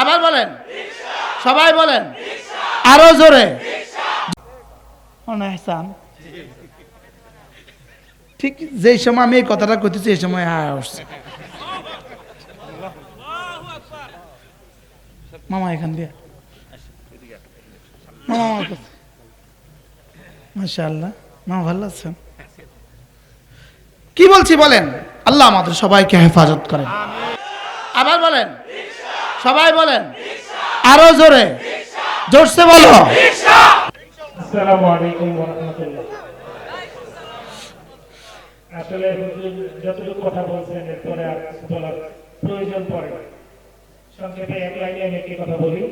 আবার বলেন। সবাই বলেন। আরও জোরে। ঠিক যেই সময় আমি এই কথাটা করতেছি এই সময় হ্যাঁ আসছে। মামা এখান দিয়ে। মামা ভালো আছেন? কি বলছি বলেন? আল্লাহ আমাদের সবাইকে হেফাজত করেন। আবার বলেন। সবাই বলেন। আরও জোরে। জোরসে বলো। আসলে যতটুকু কথা বলছেন, এরপরে আর বলার প্রয়োজন পড়ে সংক্ষেপে এক লাইনে আমি একটি কথা বলি।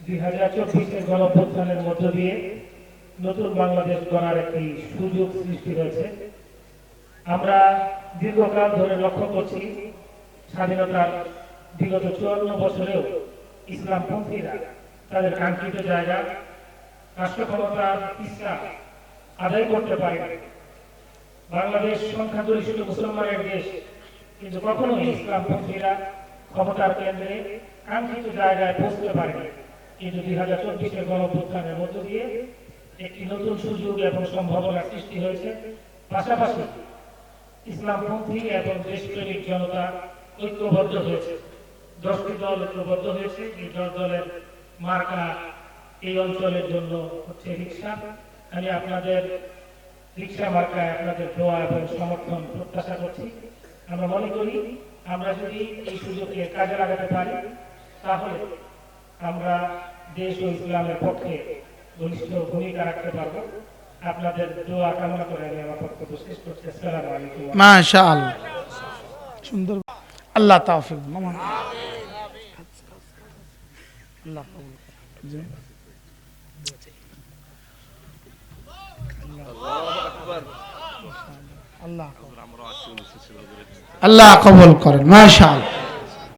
দুই হাজার চব্বিশের গণপ্রস্থানের মধ্য দিয়ে নতুন বাংলাদেশ গড়ার একটি সুযোগ সৃষ্টি হয়েছে। আমরা দীর্ঘকাল ধরে লক্ষ্য করছি স্বাধীনতার বিগত চুয়ান্ন বছরেও ইসলামপন্থীরা তাদের কাঙ্ক্ষিত জায়গা রাষ্ট্র ক্ষমতার ইচ্ছা আদায় করতে পারে বাংলাদেশ সংখ্যাগরিষ্ঠ মুসলমানের দেশ, কিন্তু কখনোই ইসলামপন্থীরা ক্ষমতার কেন্দ্রে কাঙ্ক্ষিত জায়গায় পৌঁছতে পারেনি। কিন্তু দুই হাজার চব্বিশের গণপ্রস্থানের মধ্য দিয়ে একটি নতুন সুযোগ এবং সম্ভাবনা সৃষ্টি হয়েছে। পাশাপাশি ইসলামপন্থী এবং দেশপ্রেমিক জনতা ঐক্যবদ্ধ হয়েছে। দশটি দল ঐক্যবদ্ধ হয়েছে। এই দশ দলের মার্কা এই অঞ্চলের জন্য হচ্ছে রিক্সা আমি আপনাদের রিক্সা মার্কায় আপনাদের দোয়া এবং সমর্থন প্রত্যাশা করছি। আমরা মনে করি, আমরা যদি এই সুযোগকে কাজে লাগাতে পারি, তাহলে আমরা দেশ ও ইসলামের পক্ষে ঘনিষ্ঠ ভূমিকা রাখতে পারব। আপনাদের দোয়া কামনা করে আমি আমার বক্তব্য শেষ করছি। আসসালামু আলাইকুম। সুন্দর। আল্লাহ তাওফিক। মামা। আল্লাহ কবুল করুন। জি। আল্লাহ কবুল- আল্লাহ কবুল করেন মাশাআল্লাহ